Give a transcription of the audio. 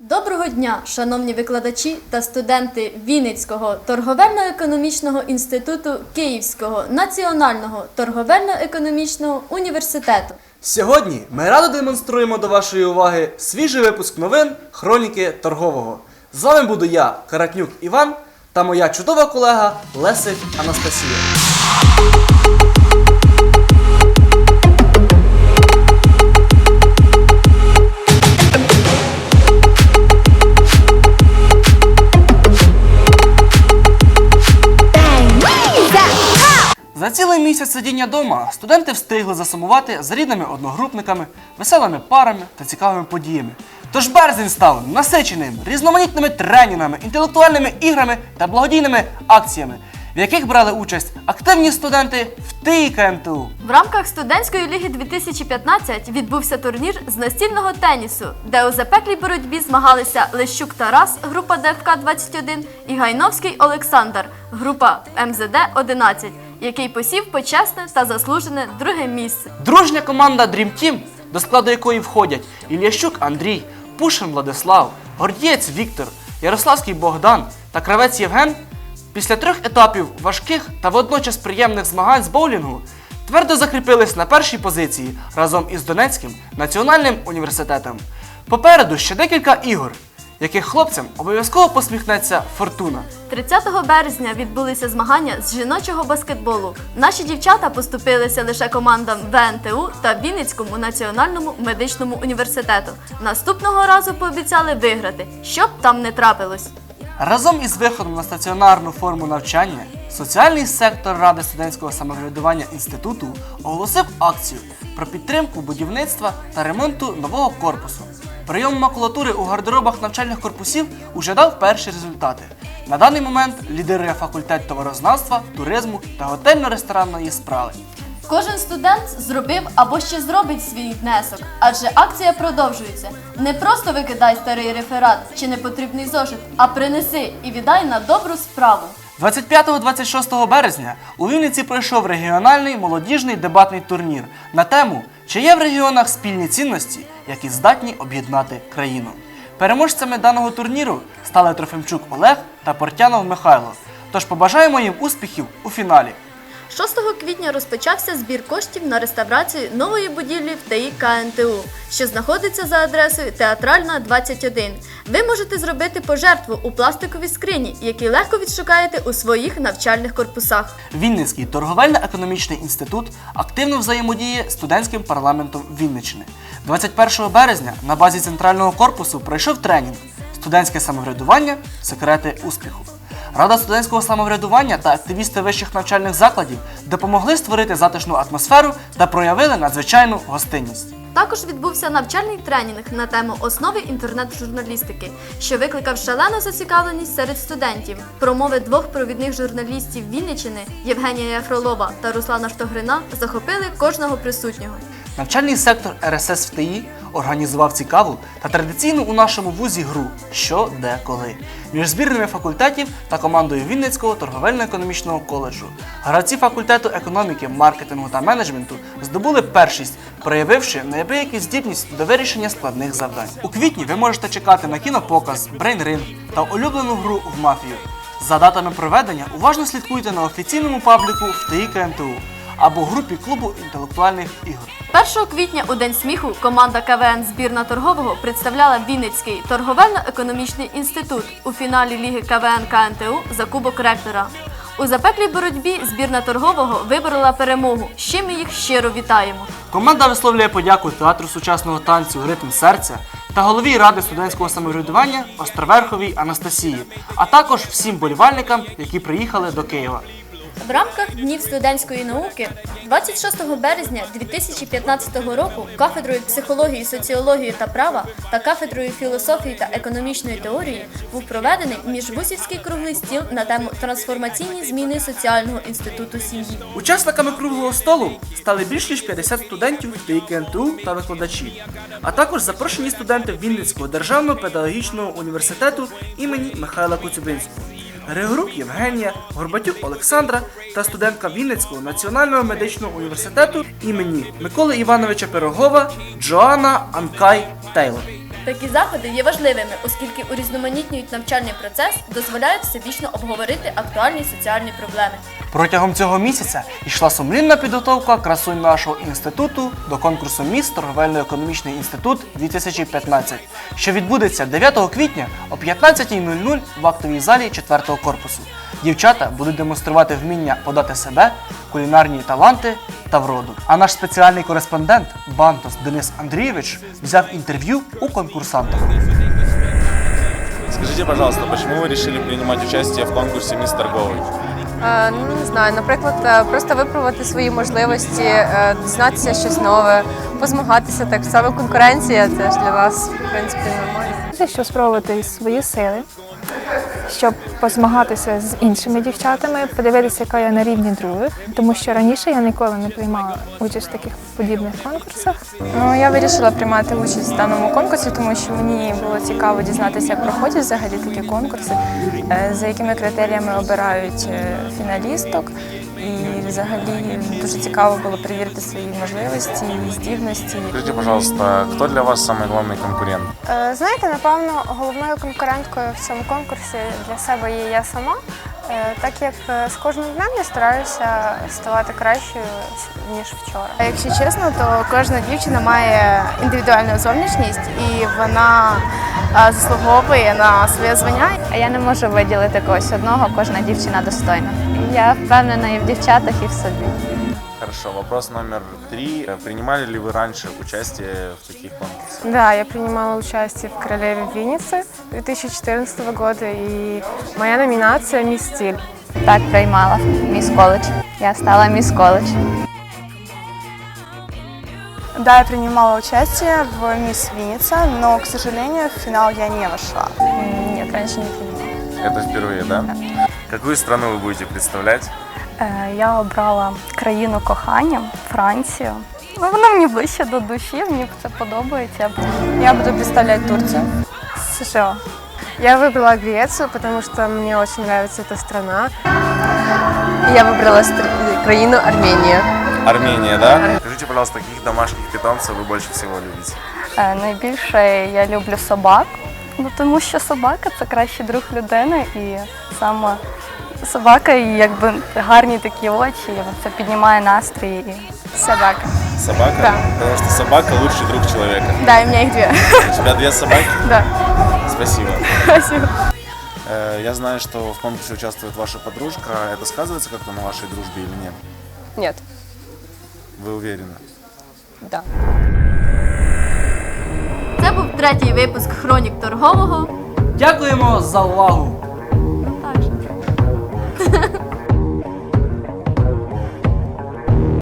Доброго дня, шановні викладачі та студенти Вінницького торговельно-економічного інституту Київського національного торговельно-економічного університету. Сьогодні ми радо демонструємо до вашої уваги свіжий випуск новин Хроніки торгового. З вами буду я, Каратнюк Іван, та моя чудова колега Лесик Анастасія. За цілий місяць сидіння вдома студенти встигли засумувати за рідними одногрупниками, веселими парами та цікавими подіями. Тож березень став насиченим різноманітними тренінгами, інтелектуальними іграми та благодійними акціями, в яких брали участь активні студенти в ТИ КНТУ. В рамках студентської ліги 2015 відбувся турнір з настільного тенісу, де у запеклій боротьбі змагалися Лещук Тарас, група ДФК 21 і Гайновський Олександр, група МЗД 11, який посів почесне та заслужене друге місце. Дружня команда Dream Team, до складу якої входять Ільящук Андрій, Пушин Владислав, Гордієць Віктор, Ярославський Богдан та Кравець Євген, після трьох етапів важких та водночас приємних змагань з боулінгу твердо закріпились на першій позиції разом із Донецьким національним університетом. Попереду ще декілька ігор, яких хлопцям обов'язково посміхнеться фортуна. 30 березня відбулися змагання з жіночого баскетболу. Наші дівчата поступилися лише командам ВНТУ та Вінницькому національному медичному університету. Наступного разу пообіцяли виграти, щоб там не трапилось. Разом із виходом на стаціонарну форму навчання, соціальний сектор Ради студентського самоврядування інституту оголосив акцію про підтримку будівництва та ремонту нового корпусу. Прийом макулатури у гардеробах навчальних корпусів уже дав перші результати. На даний момент лідирує факультет товарознавства, туризму та готельно-ресторанної справи. Кожен студент зробив або ще зробить свій внесок, адже акція продовжується. Не просто викидай старий реферат чи непотрібний зошит, а принеси і віддай на добру справу. 25-26 березня у Вінниці пройшов регіональний молодіжний дебатний турнір на тему Чи є в регіонах спільні цінності, які здатні об'єднати країну. Переможцями даного турніру стали Трофимчук Олег та Портянов Михайло. Тож побажаємо їм успіхів у фіналі. 6 квітня розпочався збір коштів на реставрацію нової будівлі в ТІ КНТУ, що знаходиться за адресою Театральна 21. Ви можете зробити пожертву у пластиковій скрині, які легко відшукаєте у своїх навчальних корпусах. Вінницький торговельно-економічний інститут активно взаємодіє студентським парламентом Вінниччини. 21 березня на базі центрального корпусу пройшов тренінг Студентське самоврядування секрети успіху. Рада студентського самоврядування та активісти вищих навчальних закладів допомогли створити затишну атмосферу та проявили надзвичайну гостинність. Також відбувся навчальний тренінг на тему основи інтернет-журналістики, що викликав шалену зацікавленість серед студентів. Промови двох провідних журналістів Вінниччини Євгенія Фролова та Руслана Штогрина захопили кожного присутнього. Навчальний сектор РСС в ТІ організував цікаву та традиційну у нашому вузі гру Що, де, коли між збірними факультетів та командою Вінницького торговельно-економічного коледжу. Гравці факультету економіки, маркетингу та менеджменту здобули першість, проявивши неабияку здібність до вирішення складних завдань. У квітні ви можете чекати на кінопоказ, брейнринг та улюблену гру в мафію. За датами проведення уважно слідкуйте на офіційному пабліку в ТІ КНТУ або групі клубу інтелектуальних ігор. 1 квітня у День сміху команда КВН збірна торгового представляла Вінницький торговельно-економічний інститут у фіналі Ліги КВН КНТУ за Кубок ректора. У запеклій боротьбі збірна торгового виборола перемогу. з чим ми їх щиро вітаємо. Команда висловлює подяку театру сучасного танцю Ритм серця та голові ради студентського самоврядування Островерховій Анастасії, а також всім болівальникам, які приїхали до Києва. В рамках Днів студентської науки 26 березня 2015 року кафедрою психології, соціології та права та кафедрою філософії та економічної теорії був проведений міжвузівський круглий стіл на тему трансформаційні зміни соціального інституту сім'ї. Учасниками круглого столу стали більш ніж 50 студентів ТІКНТУ та викладачі, а також запрошені студенти Вінницького державного педагогічного університету імені Михайла Коцюбинського. Григорук Євгенія, Горбатюк Олександра та студентка Вінницького національного медичного університету імені Миколи Івановича Пирогова Джоанна Анкай Тейлор. Такі заходи є важливими, оскільки урізноманітнюють навчальний процес, дозволяють всебічно обговорити актуальні соціальні проблеми. Протягом цього місяця йшла сумлінна підготовка красунь нашого інституту до конкурсу Міст торговельно-економічний інститут 2015, що відбудеться 9 квітня о 15.00 в актовій залі 4 корпусу. Дівчата будуть демонструвати вміння подати себе, кулінарні таланти та вроду. А наш спеціальний кореспондент Бантос Денис Андрійович взяв інтерв'ю у конкурсантів. Скажите, пожалуйста, почему вы решили принимать участие в конкурсе «Мисс Торговый»? Е, Ну, не знаю, наприклад, е, просто випробувати свої можливості, е, дізнатися щось нове, позмагатися так само конкуренція. Це ж для вас в принципі нормально. Це щоб спробувати свої сили, щоб позмагатися з іншими дівчатами, подивитися, яка я на рівні других. Тому що раніше я ніколи не приймала участь в таких подібних конкурсах. Ну я вирішила приймати участь в даному конкурсі, тому що мені було цікаво дізнатися, як проходять взагалі такі конкурси, е, за якими критеріями обирають е, фіналісток. І взагалі дуже цікаво було перевірити свої можливості і здібності. будь пожалуйста, хто для вас найголовніший конкурент? Е, Знаєте, напевно, головною конкуренткою в цьому конкурсі для себе є я сама, так як е, з кожним днем я стараюся ставати кращою ніж вчора. Якщо чесно, то кожна дівчина має індивідуальну зовнішність і вона е, заслуговує на своє звання. А я не можу виділити когось одного, кожна дівчина достойна. Я впевнена і в дівчатах, і в собі. Хорошо, вопрос номер три. Э, Принимали ли вы раньше участие в таких конкурсах? Да, я принимала участие в «Королеве Винницы» 2014 года, и моя номинация «Мисс Стиль». Так приймала міс коледж. Я стала міс коледж. Да, я принимала участие в «Мисс Винница», но, к сожалению, в финал я не вошла. Ні, раніше не приймала. Это впервые, да? Какую страну вы будете представлять? Е, Я обрала країну кохання Францію. Ну, Вона мені ближче до душі, мені це подобається. Я буду представляти Турцію. США. Я выбрала Грецию, потому что мне очень нравится эта страна. Я вибрала стр- країну Арменію. Армения, да? Скажите, пожалуйста, каких домашних питомцев вы больше всего любите? Е, Найбільше я люблю собак, ну, тому що собака це кращий друг людини і саме собака, і якби гарні такі очі, і це піднімає настрій. І... Собака. Собака? Да. Потому что собака лучший друг человека. Да, и у меня их две. У тебя две собаки? Да. Спасибо. Спасибо. Э, Я знаю, что в конкурсе участвует ваша подружка. Это сказывается как-то на вашей дружбе или нет? Ні, Вы уверены? да. Це був третій випуск Хронік торгового. Дякуємо за увагу!